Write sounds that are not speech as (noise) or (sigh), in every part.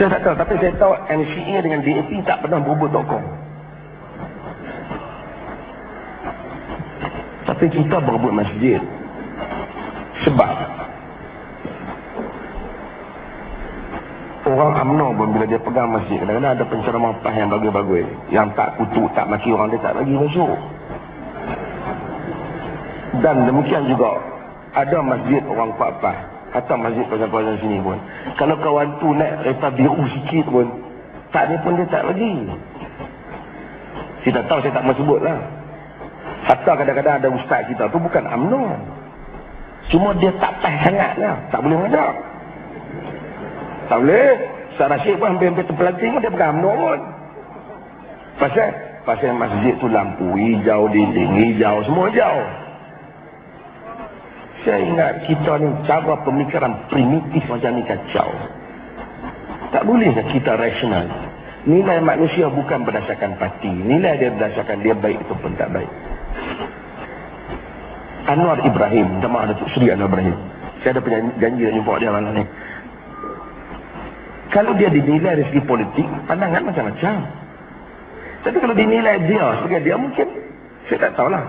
Saya tak tahu, tapi saya tahu NCA dengan DAP tak pernah berebut tokong. Tapi kita berebut masjid. Sebab orang UMNO pun bila dia pegang masjid kadang-kadang ada penceramah PAS yang bagus-bagus yang tak kutuk, tak maki orang dia tak bagi masuk dan demikian juga ada masjid orang kuat PAS atau masjid kawasan-kawasan sini pun kalau kawan tu naik kereta biru sikit pun tak dia pun dia tak bagi kita tahu saya tak mau sebut lah hatta kadang-kadang ada ustaz kita tu bukan UMNO cuma dia tak PAS sangat lah tak boleh mengajar tak boleh. Ustaz Rashid pun hampir-hampir terpelanting dia pegang UMNO pun. Pasal? Pasal masjid tu lampu hijau, dinding hijau, semua hijau. Saya ingat kita ni cara pemikiran primitif macam ni kacau. Tak boleh kita rasional. Nilai manusia bukan berdasarkan parti. Nilai dia berdasarkan dia baik itu pun tak baik. Anwar Ibrahim, jemaah Datuk Seri Anwar Ibrahim. Saya ada janji nak jumpa dia malam ni. Kalau dia dinilai dari segi politik, pandangan macam-macam. Tapi kalau dinilai dia sebagai dia mungkin, saya tak tahulah.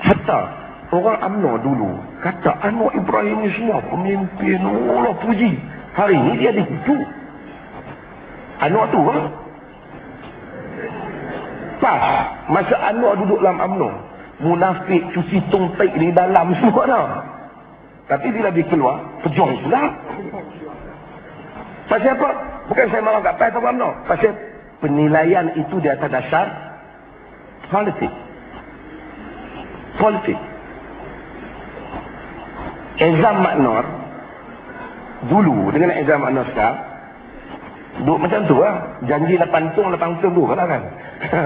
Hatta orang UMNO dulu, kata Anwar Ibrahim ni semua pemimpin, Allah puji. Hari ini dia dikutuk. Anwar tu kan? Pas, masa Anwar duduk dalam UMNO, munafik, cuci tongpek di dalam (laughs) semua dah. Tapi bila dia keluar, pejuang pula. Pasal apa? Bukan saya marah kat PAS atau UMNO. Pasal penilaian itu di atas dasar politik. Politik. Ezam Maknor dulu dengan Ezam Maknor sekarang duduk macam tu lah. Janji 8 tung, 8 tung tu kan kan.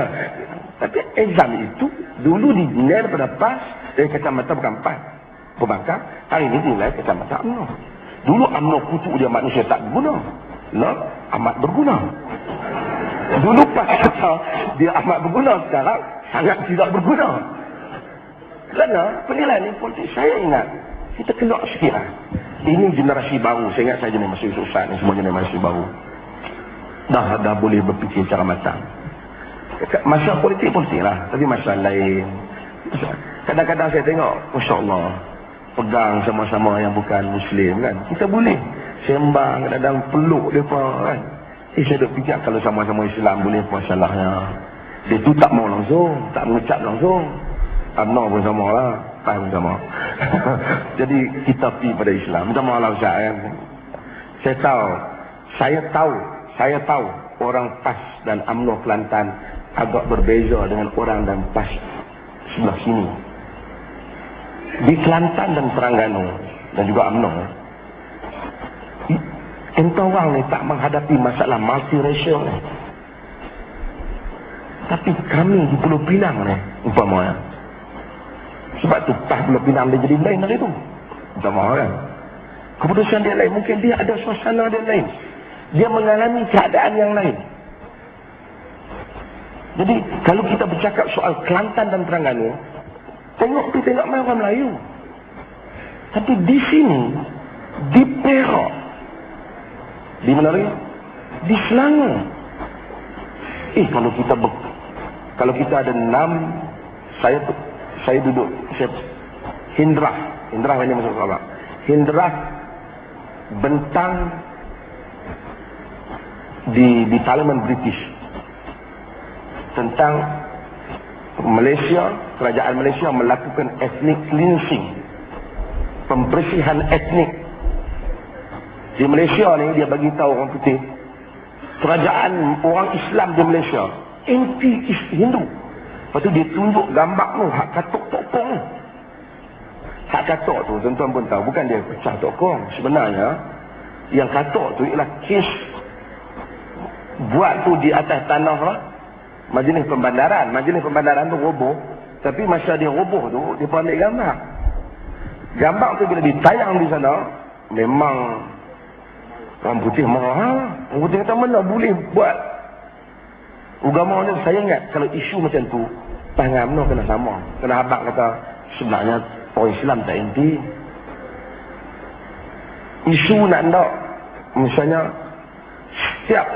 (laughs) Tapi Ezam itu dulu dinilai daripada PAS dari kacamata bukan PAS. Pembangkang, hari ini dinilai kacamata UMNO. Dulu UMNO kutuk dia manusia tak berguna. Lah, amat berguna. Dulu pas kata dia amat berguna, sekarang sangat tidak berguna. Kerana penilaian ini politik saya ingat, kita kena sikit lah. Ini generasi baru, saya ingat saya jenis masih susah ni, semua jenis masih baru. Dah, dah boleh berfikir secara matang. Masa politik politik lah, tapi masa lain. Kadang-kadang saya tengok, Masya Allah, pegang sama-sama yang bukan Muslim kan. Kita boleh sembang kadang-kadang peluk mereka kan. Eh saya duk fikir kalau sama-sama Islam boleh apa salahnya. Dia tu tak mau langsung, tak mengucap langsung. Amna pun sama lah, Pak pun sama. Jadi kita pergi pada Islam. Minta maaf lah Ustaz kan. Saya tahu, saya tahu, saya tahu orang PAS dan UMNO Kelantan agak berbeza dengan orang dan PAS sebelah sini di Kelantan dan Terengganu dan juga UMNO entah orang ni tak menghadapi masalah multiracial ni tapi kami di Pulau Pinang ni umpamanya sebab tu pas Pulau Pinang dia jadi lain dari tu umpamanya kan keputusan dia lain mungkin dia ada suasana dia lain dia mengalami keadaan yang lain jadi kalau kita bercakap soal Kelantan dan Terengganu Tengok tu tengok orang Melayu. Tapi di sini, di Perak, di mana lagi? Di Selangor. Eh kalau kita ber, kalau kita ada enam, saya saya duduk saya Hindra, Hindra ini masuk sahabat. Hindra bentang di di Parlimen British tentang Malaysia, kerajaan Malaysia melakukan ethnic cleansing. Pembersihan etnik. Di Malaysia ni dia bagi tahu orang putih. Kerajaan orang Islam di Malaysia anti Hindu. Lepas tu dia tunjuk gambar tu hak katuk tokong. Hak katuk tu tuan-tuan pun tahu bukan dia pecah tokong. Sebenarnya yang katuk tu ialah kes buat tu di atas tanah lah majlis pembandaran. Majlis pembandaran tu roboh. Tapi masa dia roboh tu, dia pun ambil gambar. Gambar tu bila ditayang di sana, memang orang putih marah. Orang putih kata mana boleh buat. Ugama ni saya ingat kalau isu macam tu, tangan mana kena sama. Kena habak kata, sebenarnya orang Islam tak inti. Isu nak nak, misalnya setiap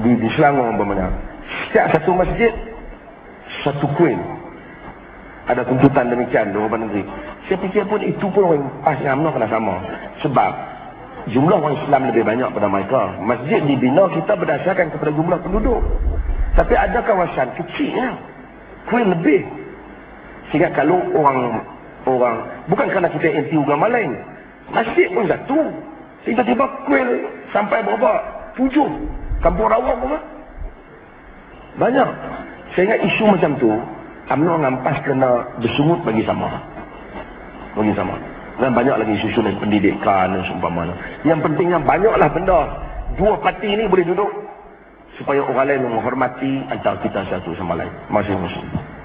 di, di Selangor umpamanya setiap satu masjid satu kuil ada tuntutan demikian di Negeri saya fikir pun itu pun orang pas UMNO kena sama sebab jumlah orang Islam lebih banyak pada mereka. Masjid dibina kita berdasarkan kepada jumlah penduduk. Tapi ada kawasan kecil ya kuil lebih. Sehingga kalau orang orang bukan kerana kita anti agama lain masjid pun satu. Tiba-tiba kuil sampai berapa tujuh. Kampung rawa pun banyak. Sehingga isu macam tu UMNO ngampas kena bersungut bagi sama. Bagi sama dan banyak lagi isu-isu pendidikan dan seumpama yang pentingnya banyaklah benda. Dua parti ini boleh duduk supaya orang lain menghormati antara kita satu sama lain. Masing-masing